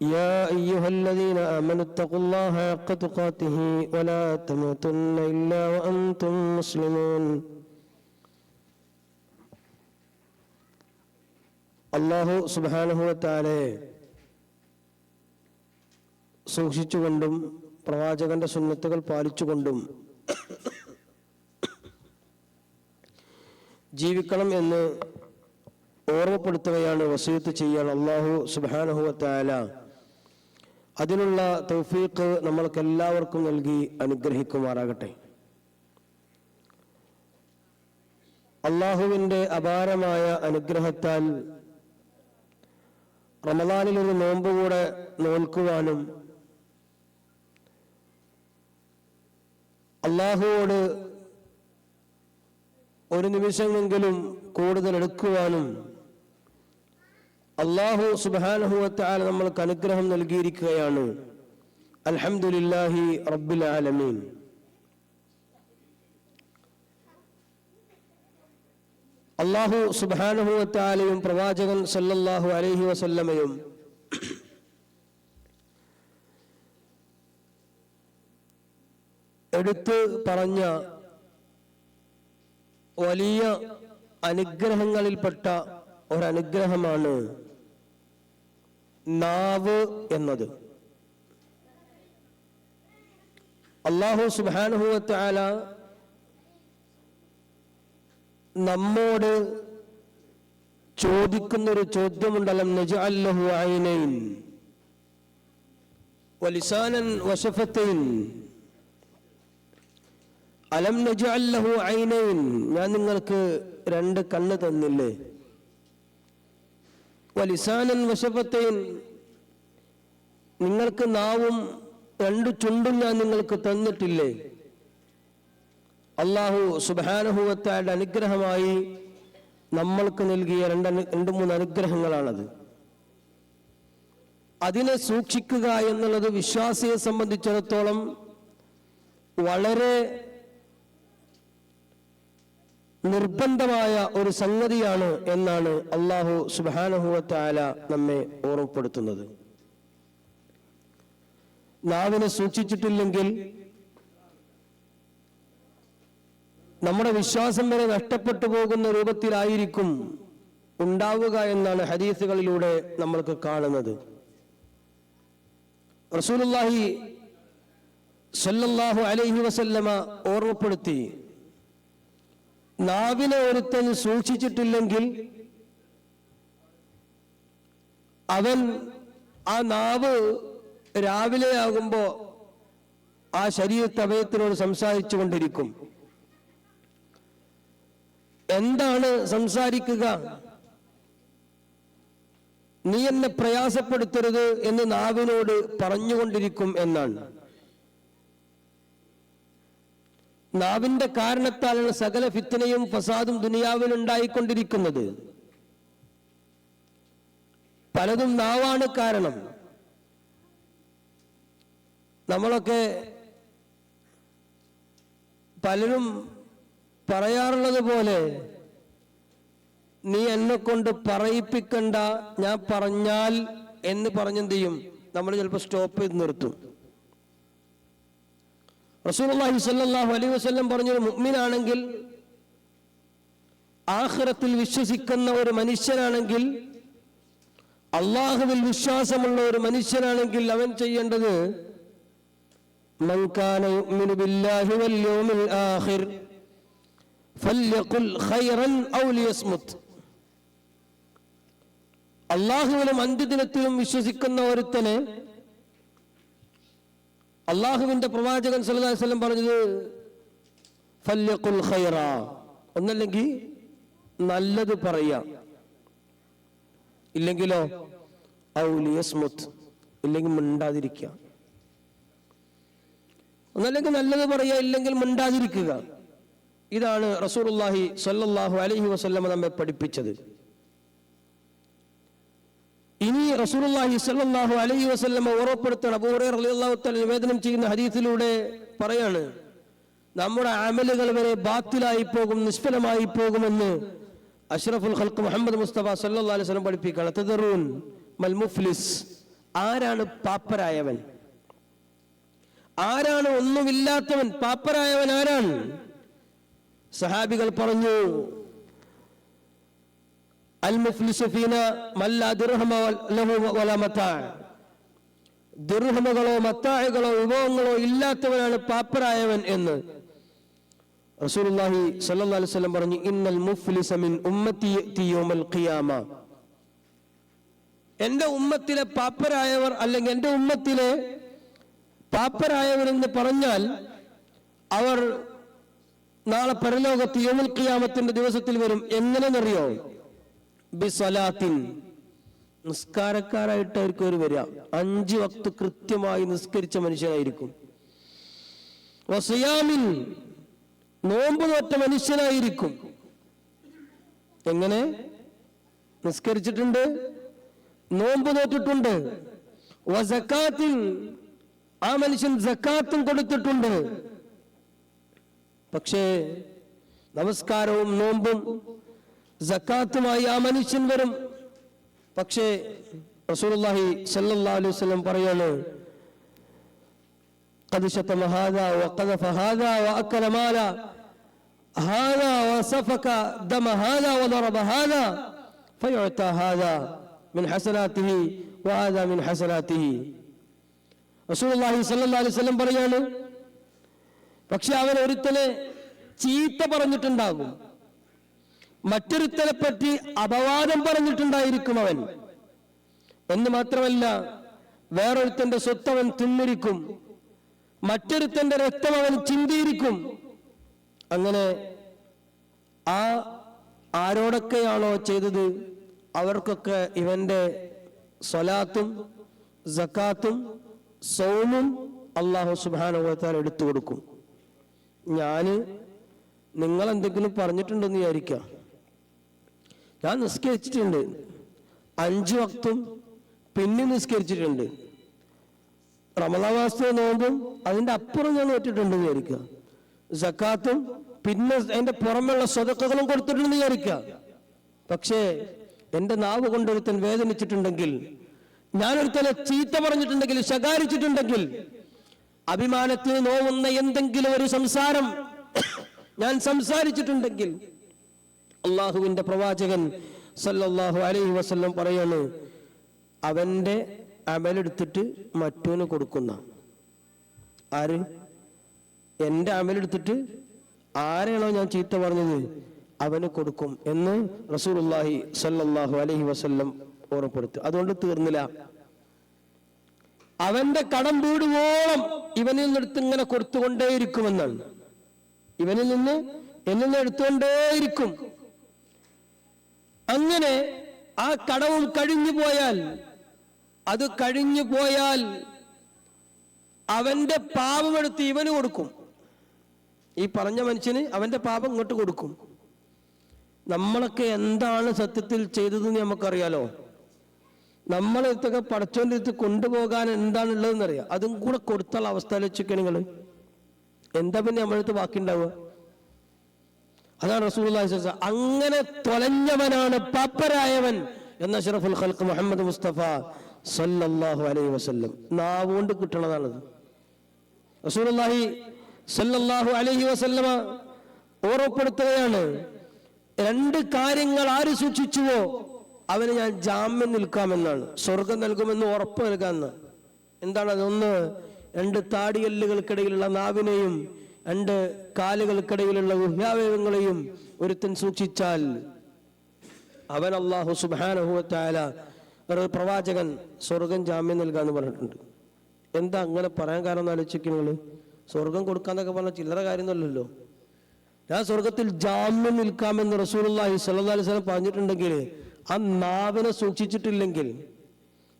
يا أيها الذين آمنوا اتقوا الله حق تقاته ولا تموتن إلا وأنتم مسلمون അള്ളാഹു സുബാനുഭവത്താലെ സൂക്ഷിച്ചുകൊണ്ടും പ്രവാചകന്റെ സുന്നത്തുകൾ പാലിച്ചുകൊണ്ടും ജീവിക്കണം എന്ന് ഓർമ്മപ്പെടുത്തുകയാണ് വസീത്ത് ചെയ്യാൻ അള്ളാഹു സുബാനുഭവത്താല അതിനുള്ള തൗഫീഖ് നമ്മൾക്ക് എല്ലാവർക്കും നൽകി അനുഗ്രഹിക്കുമാറാകട്ടെ. അള്ളാഹുവിന്റെ അപാരമായ അനുഗ്രഹത്താൽ റമദാനിൽ ഒരു നോമ്പ് കൂടെ നോൽക്കുവാനും അള്ളാഹുവോട് ഒരു നിമിഷമെങ്കിലും കൂടുതൽ എടുക്കുവാനും അള്ളാഹു സുബാനഹുവത്താൽ നമ്മൾക്ക് അനുഗ്രഹം നൽകിയിരിക്കുകയാണ്. അൽഹംദുലില്ലാഹി റബ്ബിൽ ആലമീൻ. അള്ളാഹു സുബാനുഭവത്താലയും പ്രവാചകൻ സല്ലല്ലാഹു അലൈഹി വസല്ലമയും എടുത്തു പറഞ്ഞ വലിയ അനുഗ്രഹങ്ങളിൽപ്പെട്ട ഒരനുഗ്രഹമാണ് നാവ് എന്നത്. അള്ളാഹു സുബാനുഭവത്താല നമ്മോട് ചോദിക്കുന്നൊരു ചോദ്യമുണ്ടല്ലോ നജഅല്ലഹു ഐനൈൻ വലിസാനൻ വശഫത്തൈൻ. അലം നജഅല്ലഹു ഐനൈൻ. ഞാൻ നിങ്ങൾക്ക് രണ്ട് കണ്ണ് തന്നില്ലേ? വലിസാനൻ വശഫത്തൈൻ നിങ്ങൾക്ക് നാവും രണ്ടു ചുണ്ടും ഞാൻ നിങ്ങൾക്ക് തന്നിട്ടില്ലേ? അള്ളാഹു സുബാനുഭവത്തായുടെ അനുഗ്രഹമായി നമ്മൾക്ക് നൽകിയ രണ്ട് രണ്ട് മൂന്ന് അനുഗ്രഹങ്ങളാണത്. അതിനെ സൂക്ഷിക്കുക എന്നുള്ളത് വിശ്വാസിയെ സംബന്ധിച്ചിടത്തോളം വളരെ നിർബന്ധമായ ഒരു സംഗതിയാണ് എന്നാണ് അള്ളാഹു സുബാനഹുവത്തായ നമ്മെ ഓർമ്മപ്പെടുത്തുന്നത്. നാവിനെ സൂക്ഷിച്ചിട്ടില്ലെങ്കിൽ നമ്മുടെ വിശ്വാസം വരെ നഷ്ടപ്പെട്ടു പോകുന്ന രൂപത്തിലായിരിക്കും ഉണ്ടാവുക എന്നാണ് ഹദീസുകളിലൂടെ നമ്മൾക്ക് കാണുന്നത്. റസൂലുല്ലാഹി സല്ലല്ലാഹു അലൈഹി വസല്ലമ ഓർമ്മപ്പെടുത്തി നാവിനെ ഒരുത്തൻ സൂക്ഷിച്ചിട്ടില്ലെങ്കിൽ അവൻ ആ നാവ് രാവിലെ ആകുമ്പോ ആ ശരീരത്തെ അവയത്തിനോട് സംസാരിച്ചു കൊണ്ടിരിക്കും എന്താണ് സംസാരിക്കുക? നീ എന്നെ പ്രയാസപ്പെടുത്തരുത് എന്ന് നാവിനോട് പറഞ്ഞുകൊണ്ടിരിക്കും എന്നാണ്. നാവിന്റെ കാരണത്താലാണ് സകല ഫിത്തനയും ഫസാദും ദുനിയാവിൽ ഉണ്ടായിക്കൊണ്ടിരിക്കുന്നത്. പലതും നാവാണ് കാരണം. നമ്മളൊക്കെ പലരും പറയാറുള്ളത് പോലെ നീ എന്നെ കൊണ്ട് പറയിപ്പിക്കണ്ട ഞാൻ പറഞ്ഞാൽ എന്ന് പറഞ്ഞെന്ത് ചെയ്യും? നമ്മൾ ചിലപ്പോൾ സ്റ്റോപ്പ് ചെയ്ത് നിർത്തും. റസൂലി സല്ലാഹു അലൈ വസ്ല്ലം പറഞ്ഞൊരു മുഗ്മിനാണെങ്കിൽ ആഹ്റത്തിൽ വിശ്വസിക്കുന്ന ഒരു മനുഷ്യനാണെങ്കിൽ അള്ളാഹുവിൽ വിശ്വാസമുള്ള ഒരു മനുഷ്യനാണെങ്കിൽ അവൻ ചെയ്യേണ്ടത് അള്ളാഹുവിലും അന്ത്യദിനത്തിലും വിശ്വസിക്കുന്ന ഒരുത്തന് അള്ളാഹുവിന്റെ പ്രവാചകൻ സല്ലല്ലാഹു അലൈഹി വസല്ലം പറഞ്ഞത് ഖൈറ. ഒന്നല്ലെങ്കിൽ നല്ലത് പറയാം. ഇല്ലെങ്കിലോ ഔലിയസ്മുത്ത് ലിയസ്മുത്ത്. ഇല്ലെങ്കിൽ മിണ്ടാതിരിക്കുക ഒന്നല്ലെങ്കിൽ നല്ലത് പറയുക ഇല്ലെങ്കിൽ മിണ്ടാതിരിക്കുക. ഇതാണ് റസൂലുള്ളാഹി സല്ലാഹു അലൈഹി വസല്ലമ നമ്മെ പഠിപ്പിച്ചത്. ഇനി റസൂലുള്ളാഹി സ്വല്ലല്ലാഹു അലൈഹി വസല്ലമ ഉറപ്പെടുത്തണം അബൂ ഹുറൈറ റളിയല്ലാഹു തആല നിവേദനം ചെയ്യുന്ന ഹദീസിലൂടെ പറയാണ് നമ്മുടെ അമലുകൾ വരെ ബാത്തിലായി പോകും നിഷ്ഫലമായി പോകുമെന്ന് അഷ്റഫുൽ ഖൽഖ് മുഹമ്മദ് മുസ്തഫ സല്ലല്ലാഹു അലൈഹി വസല്ലം പഠിപ്പിക്കുകയാണ്. തദറൂൻ മൽ മുഫ്ലിസ്. ആരാണ് പാപ്പരായവൻ? ആരാണ് ഒന്നുമില്ലാത്തവൻ? പാപ്പരായവൻ ആരാണ്? സഹാബികൾ പറഞ്ഞു ദിർഹമകളോ മത്തായകളോ വിഭവങ്ങളോ ഇല്ലാത്തവനാണ് പാപ്പരായവൻ എന്ന്. റസൂലുള്ളാഹി സ്വല്ലല്ലാഹു അലൈഹി വസല്ലം പറഞ്ഞു ഇന്നൽ മുഫ്ലിസ മിൻ ഉമ്മത്തി യൗമൽ ഖിയാമ. എന്റെ ഉമ്മത്തിലെ പാപ്പരായവർ അല്ലെങ്കിൽ എന്റെ ഉമ്മത്തിലെ പാപ്പരായവരെന്ന് പറഞ്ഞാൽ അവർ നാളെ പരലോകത്ത് യോമൽ ഖിയാമത്തിന്റെ ദിവസത്തിൽ വരും. എങ്ങനെയെന്നറിയോ? ബിസലാത്തിൻ. നിസ്കാരക്കാരായിട്ടായിരിക്കും അവർ വരിക. അഞ്ച് വക്ത് കൃത്യമായി നിസ്കരിച്ച മനുഷ്യനായിരിക്കും. വസയാമിൻ നോമ്പ് നോറ്റ മനുഷ്യനായിരിക്കും. എങ്ങനെ? നിസ്കരിച്ചിട്ടുണ്ട്? നോമ്പ് നോറ്റിട്ടുണ്ട് വസക്കാത്തിൻ ആ മനുഷ്യൻ സക്കാത്തും കൊടുത്തിട്ടുണ്ട്. പക്ഷേ നമസ്കാരവും നോമ്പും സക്കാത്തുമായി ആ മനുഷ്യൻ വരും പക്ഷേ റസൂലുള്ളാഹി സല്ലല്ലാഹു അലൈഹി വസല്ലം പറയാണ് قد شتم هذا وقذف هذا وأكل مال هذا وسفك دم هذا وضرب هذا فيعطى هذا من حسناته وهذا من حسناته റസൂലുള്ളാഹി സ്വല്ലല്ലാഹു അലൈഹി വസല്ലം പറയാണ് പക്ഷെ അവൻ ഒരുത്തനെ ചീത്ത പറഞ്ഞിട്ടുണ്ടാകും മറ്റൊരുത്തനെ പറ്റി അപവാദം പറഞ്ഞിട്ടുണ്ടായിരിക്കും അവൻ. എന്ന് മാത്രമല്ല വേറൊരുത്തന്റെ സ്വത്ത് അവൻ തിന്നിരിക്കും. മറ്റൊരുത്തന്റെ രക്തം അവൻ ചിന്തിയിരിക്കും. അങ്ങനെ ആ ആരോടൊക്കെയാണോ ചെയ്തത്? അവർക്കൊക്കെ ഇവന്റെ സ്വലാത്തും സക്കാത്തും സൗമും അള്ളാഹു സുബാനുഭവത്താൽ എടുത്തു കൊടുക്കും. ഞാൻ നിങ്ങൾ എന്തെങ്കിലും പറഞ്ഞിട്ടുണ്ടെന്ന് വിചാരിക്കാം. ഞാൻ നിസ്കരിച്ചിട്ടുണ്ട്. അഞ്ച് വക്തും പിന്നെ നിസ്കരിച്ചിട്ടുണ്ട്. റമലാവാസ്തു നോമ്പും അതിന്റെ അപ്പുറം ഞാൻ നോറ്റിട്ടുണ്ട് വിചാരിക്കുക. സക്കാത്തും പിന്നെ അതിന്റെ പുറമെയുള്ള സ്വതക്കകളും കൊടുത്തിട്ടുണ്ട് വിചാരിക്കുക. പക്ഷേ എന്റെ നാവ് കൊണ്ടൊരുത്തൻ വേദനിച്ചിട്ടുണ്ടെങ്കിൽ ഞാനൊരുത്തനെ ചീത്ത പറഞ്ഞിട്ടുണ്ടെങ്കിൽ ശകാരിച്ചിട്ടുണ്ടെങ്കിൽ അഭിമാനത്തിന് നോവുന്ന എന്തെങ്കിലും ഒരു സംസാരം ഞാൻ സംസാരിച്ചിട്ടുണ്ടെങ്കിൽ അള്ളാഹുവിന്റെ പ്രവാചകൻ സല്ലല്ലാഹു അലൈഹി വസല്ലം പറയാണ് അവന്റെ അമലെടുത്തിട്ട് മറ്റോന് കൊടുക്കുന്ന. ആര്? എന്റെ അമലെടുത്തിട്ട് ആരെയാണോ ഞാൻ ചീത്ത പറഞ്ഞത് അവന് കൊടുക്കും എന്ന് റസൂലുള്ളാഹി സല്ലല്ലാഹു അലൈഹി വസല്ലം ഓർമ്മപ്പെടുത്തി. അതുകൊണ്ട് തീർന്നില്ല. അവന്റെ കടം വീടുവോളം ഇവനിൽ നിന്നെടുത്ത് ഇങ്ങനെ കൊടുത്തുകൊണ്ടേയിരിക്കുമെന്നാണ്. ഇവനിൽ നിന്ന് എന്നിൽ നിന്ന് എടുത്തുകൊണ്ടേയിരിക്കും. അങ്ങനെ ആ കടവും കഴിഞ്ഞു പോയാൽ അത് കഴിഞ്ഞു പോയാൽ അവന്റെ പാപമെടുത്ത് ഇവന് കൊടുക്കും. ഈ പറഞ്ഞ മനുഷ്യന് അവന്റെ പാപം ഇങ്ങോട്ട് കൊടുക്കും. നമ്മളൊക്കെ എന്താണ് സത്യത്തിൽ ചെയ്തതെന്ന് നമുക്കറിയാലോ? നമ്മൾ ഇതൊക്കെ അടുത്ത് കൊണ്ടുപോകാൻ എന്താണുള്ളതെന്ന് അറിയാം അതും കൂടെ കൊടുത്തുള്ള അവസ്ഥയിൽ വെച്ചൊക്കെ നിങ്ങൾ. എന്താ പിന്നെ നമ്മളടുത്ത് ബാക്കിയുണ്ടാവുക അതാണ് വസല്ലം. അങ്ങനെ തൊലഞ്ഞവനാണ് പാപ്പരായവൻ എന്ന അഷ്റഫുൽ ഖൽക്ക് മുഹമ്മദ് മുസ്തഫ സല്ലല്ലാഹു അലൈഹി വസല്ലം. നാവുകൊണ്ട് കിട്ടണതാണത്. റസൂലുള്ളാഹി സല്ലല്ലാഹു അലൈഹി വസല്ലമ ഓർമ്മപ്പെടുത്തുകയാണ് രണ്ട് കാര്യങ്ങൾ ആര് സൂക്ഷിച്ചുവോ അവന് ഞാൻ ജാമ്യം നിൽക്കാമെന്നാണ്. സ്വർഗം നൽകുമെന്ന് ഉറപ്പ് നൽകാമെന്ന്. എന്താണ് അതൊന്ന്? രണ്ട് താടിയല്ലുകൾക്കിടയിലുള്ള നാവിനെയും രണ്ട് കാലുകൾക്കിടയിലുള്ള ഗുഹ്യാവയവങ്ങളെയും ഒരുത്തൻ സൂക്ഷിച്ചാൽ അവൻ അള്ളാഹു ഒരു പ്രവാചകൻ സ്വർഗം ജാമ്യം നൽകാന്ന് പറഞ്ഞിട്ടുണ്ട്. എന്താ അങ്ങനെ പറയാൻ കാരണം എന്ന് ആലോചിക്കും നിങ്ങൾ? സ്വർഗം കൊടുക്കാന്നൊക്കെ പറഞ്ഞ ചില്ലറ കാര്യമൊന്നുമല്ലല്ലോ. ഞാൻ സ്വർഗത്തിൽ ജാമ്യം നിൽക്കാമെന്ന് റസൂലുള്ളാഹി സ്വല്ലല്ലാഹി അലൈഹി സ്വലം പറഞ്ഞിട്ടുണ്ടെങ്കിൽ ആ നാവിനെ സൂക്ഷിച്ചിട്ടില്ലെങ്കിൽ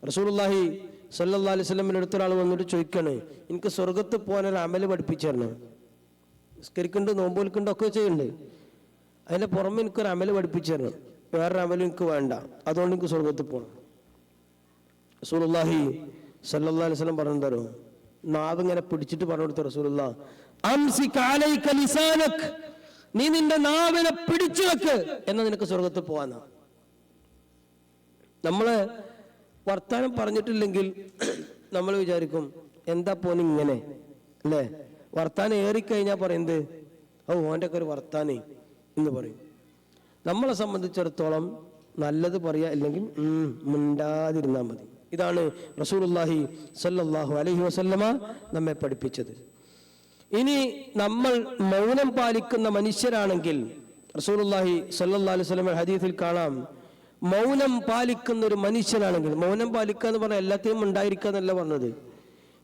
റസൂലുള്ളാഹി സ്വല്ലല്ലാഹി അലൈഹി സ്വലമിന്റെ അടുത്തൊരാൾ വന്നിട്ട് ചോദിക്കണേ എനിക്ക് സ്വർഗത്ത് പോകാൻ ഒരു അമൽ പഠിപ്പിച്ചു തരണം നിസ്കരിക്കുന്നുണ്ട് നോമ്പ് വിൽക്കുന്നുണ്ട് ഒക്കെ ചെയ്യുന്നുണ്ട്. അതിന്റെ പുറമെ എനിക്കൊരു അമൽ പഠിപ്പിച്ചു തരണം വേറൊരു അമലും എനിക്ക് വേണ്ട. അതുകൊണ്ട് എനിക്ക് സ്വർഗത്തിൽ പോകണം റസൂലുള്ളാഹി സല്ലല്ലാഹു അലൈഹി വസല്ലം പറഞ്ഞു തരും നാവ് ഇങ്ങനെ പിടിച്ചിട്ട് പറഞ്ഞു കൊടുത്തു റസൂലുള്ള. നീ നിന്റെ നാവിനെ പിടിച്ചു വെക്ക് എന്നാ നിനക്ക് സ്വർഗത്തിൽ പോവാന്നാ നമ്മൾ വർത്താനം പറഞ്ഞിട്ടില്ലെങ്കിൽ നമ്മൾ വിചാരിക്കും എന്താ പോനിങ്ങനെ അല്ലേ? വർത്താനം ഏറിക്കഴിഞ്ഞാൽ പറയുന്നത് ഓ ഓന്റെ ഒക്കെ ഒരു വർത്താനേ എന്ന് പറയും. നമ്മളെ സംബന്ധിച്ചിടത്തോളം നല്ലത് പറയാ അല്ലെങ്കിൽ മിണ്ടാതിരുന്നാൽ മതി. ഇതാണ് റസൂലുള്ളാഹി സല്ലാഹു അലഹി വസല്ലമ നമ്മെ പഠിപ്പിച്ചത്. ഇനി നമ്മൾ മൗനം പാലിക്കുന്ന മനുഷ്യരാണെങ്കിൽ റസൂലുള്ളാഹി സല്ലാ അലൈഹി വസല്ലമ ഹദീഫിൽ കാണാം മൗനം പാലിക്കുന്ന ഒരു മനുഷ്യനാണെങ്കിൽ മൗനം പാലിക്കുക എന്ന് പറഞ്ഞാൽ എല്ലാത്തെയും ഉണ്ടായിരിക്കുക എന്നല്ല പറഞ്ഞത്.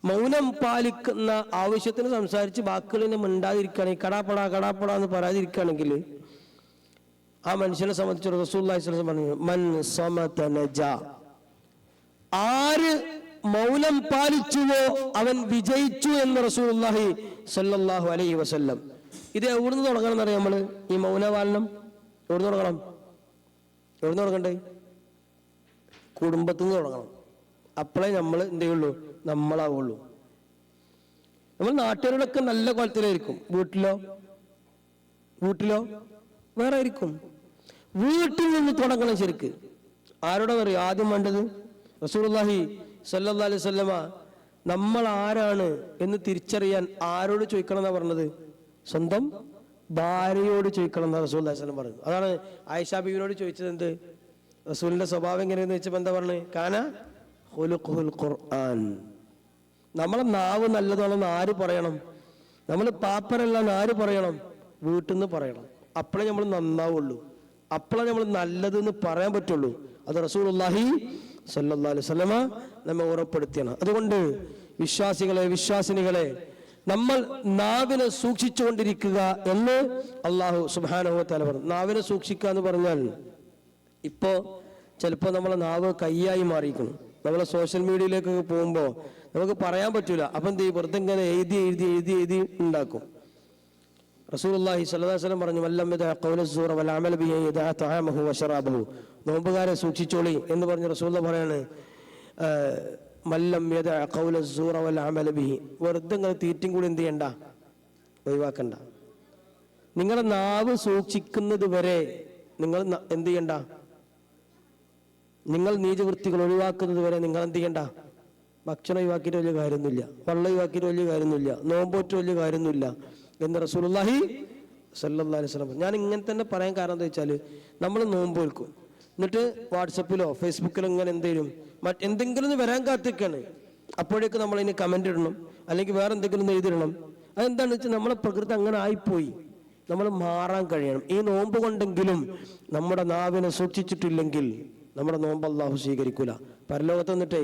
മൗനം പാലിക്കുന്ന ആവശ്യത്തിന് സംസാരിച്ച് വാക്കുകളിനെ മിണ്ടാതിരിക്കുകയാണെങ്കിൽ കടാപ്പട കടാപ്പട എന്ന് പറയാതിരിക്കുകയാണെങ്കിൽ ആ മനുഷ്യനെ സംബന്ധിച്ച് വസല്ലം പറഞ്ഞു മൻ സമതനജ ആര് മൗനം പാലിച്ചുവോ അവൻ വിജയിച്ചു എന്ന് റസൂലുള്ളാഹി സല്ലാഹു അലൈ വസല്ലം. ഇത് എവിടുന്ന് തുടങ്ങണം എന്നറിയാം നമ്മൾ? ഈ മൗനപാലനം എവിടുന്ന് തുടങ്ങണം? എവിടുന്ന് തുടങ്ങണ്ടേ? കുടുംബത്തിൽ നിന്ന് തുടങ്ങണം. അപ്പോഴേ നമ്മൾ എന്ത് ചെയ്യുള്ളൂ നമ്മളാവുള്ളൂ. നമ്മൾ നാട്ടുകാരോടൊക്കെ നല്ല കോലത്തിലായിരിക്കും. വീട്ടിലോ? വീട്ടിലോ? വേറെ ആയിരിക്കും വീട്ടിൽ നിന്ന് തുടങ്ങണം ശരിക്ക്. ആരോടാ പറയും? ആദ്യം വേണ്ടത് റസൂലുള്ളാഹി സല്ലാ അലൈഹി വസല്ലമ നമ്മൾ ആരാണ് എന്ന് തിരിച്ചറിയാൻ ആരോട് ചോദിക്കണം എന്നാ പറഞ്ഞത്? സ്വന്തം ഭാര്യയോട് ചോദിക്കണം എന്നാ റസൂൽ വസല്ലം പറഞ്ഞു അതാണ് ആയിഷ ബീവിനോട് ചോദിച്ചത് എന്ത്? റസൂലിന്റെ സ്വഭാവം എങ്ങനെയെന്ന് വെച്ചപ്പോ എന്താ പറഞ്ഞത്? കാന ഖുർആൻ. നമ്മളെ നാവ് നല്ലതാണെന്ന് ആര് പറയണം? നമ്മൾ പാപ്പരല്ലെന്ന് ആര് പറയണം? വീട്ടിൽ നിന്ന് പറയണം. അപ്പോഴേ നമ്മൾ നന്നാവുള്ളൂ. അപ്പോഴേ നമ്മൾ നല്ലതെന്ന് പറയാൻ പറ്റുള്ളൂ. അത് റസൂലുള്ളാഹി സല്ലല്ലാഹു അലൈഹി വസല്ലമ നമ്മെ ഉറപ്പെടുത്തിയാണ്. അതുകൊണ്ട് വിശ്വാസികളെ വിശ്വാസിനികളെ നമ്മൾ നാവിനെ സൂക്ഷിച്ചുകൊണ്ടിരിക്കുക എന്ന് അള്ളാഹു സുബാനഹു തല പറഞ്ഞു. നാവിനെ സൂക്ഷിക്കുക എന്ന് പറഞ്ഞാൽ ഇപ്പോ ചിലപ്പോൾ നമ്മളെ നാവ് കയ്യായി മാറിയിരിക്കണം നമ്മളെ സോഷ്യൽ മീഡിയയിലേക്കൊക്കെ പോകുമ്പോൾ നമുക്ക് പറയാൻ പറ്റൂല. അപ്പം എന്ത് ചെയ്യും? വെറുതെ ഇങ്ങനെ എഴുതി എഴുതി എഴുതി എഴുതി ഉണ്ടാക്കും. റസൂലുള്ളാഹി സ്വല്ലല്ലാഹു അലൈഹി പറഞ്ഞു വൽ ബിഹി വശറാബഹു നോമ്പുകാരെ സൂക്ഷിച്ചോളി എന്ന് പറഞ്ഞ് റസൂലുള്ള പറയാണ് മല്ലം വൽ ബിഹി. വെറുതെ ഇങ്ങനെ തീറ്റും കൂടി എന്ത് ചെയ്യണ്ട? ഒഴിവാക്കണ്ട. നിങ്ങളുടെ നാവ് സൂക്ഷിക്കുന്നത് വരെ നിങ്ങൾ എന്ത് ചെയ്യണ്ട? നിങ്ങൾ നീചവൃത്തികൾ ഒഴിവാക്കുന്നത് വരെ നിങ്ങൾ എന്ത് ചെയ്യണ്ട? ഭക്ഷണം ഒഴിവാക്കിയിട്ട് വലിയ കാര്യമൊന്നുമില്ല. വെള്ളം ഒഴിവാക്കിയിട്ട് വലിയ കാര്യമൊന്നുമില്ല. നോമ്പോറ്റ് വലിയ കാര്യമൊന്നുമില്ല. എന്ന് റസൂലുള്ളാഹി സല്ലല്ലാഹു അലൈഹി വസല്ലം ഞാൻ ഇങ്ങനെ തന്നെ പറയാൻ കാരണം എന്താ വെച്ചാൽ നമ്മൾ നോമ്പ് വെക്കും. എന്നിട്ട് വാട്സപ്പിലോ ഫേസ്ബുക്കിലോ ഇങ്ങനെ എന്തെങ്കിലും മറ്റ് എന്തെങ്കിലും ഒന്ന് വരാൻ കാത്തിക്കാണ് അപ്പോഴേക്ക് നമ്മൾ ഇനി കമന്റ് ഇടണം. അല്ലെങ്കിൽ വേറെ എന്തെങ്കിലും എഴുതിടണം അതെന്താണെന്ന് വെച്ചാൽ നമ്മളെ പ്രകൃതി അങ്ങനെ ആയിപ്പോയി. നമ്മൾ മാറാൻ കഴിയണം. ഈ നോമ്പ് കൊണ്ടെങ്കിലും നമ്മുടെ നാവിനെ സൂക്ഷിച്ചിട്ടില്ലെങ്കിൽ നമ്മുടെ നോമ്പ് അള്ളാഹു സ്വീകരിക്കൂല. പരലോകത്ത് വന്നിട്ടേ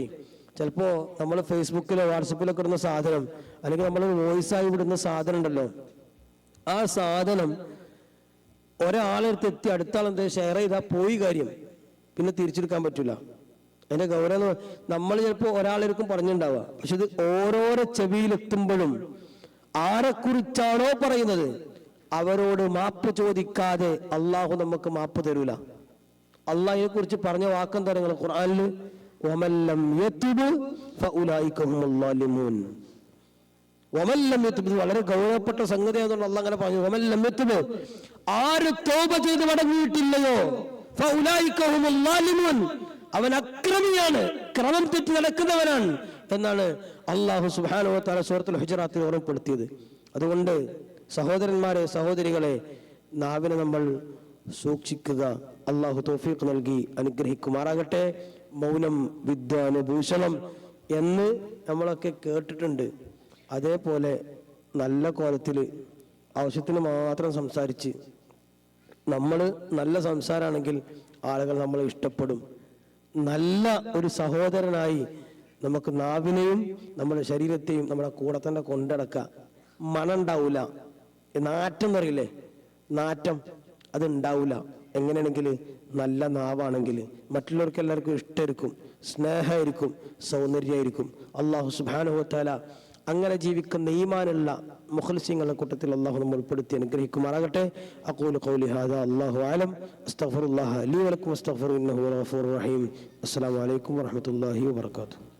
ചിലപ്പോ നമ്മൾ ഫേസ്ബുക്കിലോ വാട്സപ്പിലോ ഇടുന്ന സാധനം അല്ലെങ്കിൽ നമ്മൾ വോയിസ് ആയി വിടുന്ന സാധനം ഉണ്ടല്ലോ ആ സാധനം ഒരാളെടുത്ത് എത്തി അടുത്ത ആളെന്താ ഷെയർ ചെയ്താൽ പോയി കാര്യം പിന്നെ തിരിച്ചെടുക്കാൻ പറ്റില്ല അതിന്റെ ഗൗരവം നമ്മൾ ചിലപ്പോൾ ഒരാളെടുക്കും പറഞ്ഞിട്ടുണ്ടാവുക പക്ഷെ ഇത് ഓരോരോ ചെവിയിലെത്തുമ്പോഴും ആരെക്കുറിച്ചാണോ പറയുന്നത് അവരോട് മാപ്പ് ചോദിക്കാതെ അള്ളാഹു നമുക്ക് മാപ്പ് തരൂല. അള്ളാഹിനെ കുറിച്ച് പറഞ്ഞ വാക്കെന്താ നിങ്ങൾ ഖുർആനിൽ വളരെ ഗൗരവപ്പെട്ട സംഗതി ആയതുകൊണ്ട് അള്ളാഹ് അങ്ങനെ പറഞ്ഞു. ഒമല്ലം ആര് തോപ ചെയ്ത് മടങ്ങിയിട്ടില്ലയോ? അവൻ അക്രമിയാണ്. ക്രമം തെറ്റി നടക്കുന്നവനാണ്. എന്നാണ് അള്ളാഹു സുബ്ഹാനഹു വ തആല സൂറത്തുൽ ഹുജറാത്തിൽ ഓർമ്മപ്പെടുത്തിയത്. അതുകൊണ്ട് സഹോദരന്മാരെ സഹോദരികളെ നാവിനെ നമ്മൾ സൂക്ഷിക്കുക. അള്ളാഹു തോഫീഖ് നൽകി അനുഗ്രഹിക്കുമാറാകട്ടെ. മൗനം വിദ്യാനുഭൂഷണം എന്ന് നമ്മളൊക്കെ കേട്ടിട്ടുണ്ട്. അതേപോലെ നല്ല കോലത്തിൽ ആവശ്യത്തിന് മാത്രം സംസാരിച്ച് നമ്മൾ നല്ല സംസാരമാണെങ്കിൽ ആളുകൾ നമ്മളെ ഇഷ്ടപ്പെടും. നല്ല ഒരു സഹോദരനായി നമുക്ക് നാവിനെയും നമ്മുടെ ശരീരത്തെയും നമ്മുടെ കൂടെ തന്നെ കൊണ്ടടക്കുക മണം ഉണ്ടാവില്ല നാറ്റം എന്നറിയില്ലേ? നാറ്റം അത് ഉണ്ടാവില്ല എങ്ങനെയാണെങ്കിൽ നല്ല നാവാണെങ്കിൽ മറ്റുള്ളവർക്ക് എല്ലാവർക്കും ഇഷ്ടമായിരിക്കും സ്നേഹമായിരിക്കും സൗന്ദര്യമായിരിക്കും. അള്ളാഹു സുബാനുഹത്താല അങ്ങനെ ജീവിക്കുന്ന ഈമാനുള്ള മുഖൽസിങ്ങളുടെ കൂട്ടത്തിൽ അള്ളാഹു നമ്മൾ ഉൾപ്പെടുത്തി അനുഗ്രഹിക്കുമാറാകട്ടെ. അക്കൂൽ ഖൗലി ഹാദ അല്ലാഹു ആലം അസ്തഗ്ഫിറുല്ലാഹ അലി വലക്കും ഗഫൂറുർ റഹീം. അസ്സലാമു അലൈക്കും വറഹ്മത്തുള്ളാഹി വബറകാതുഹു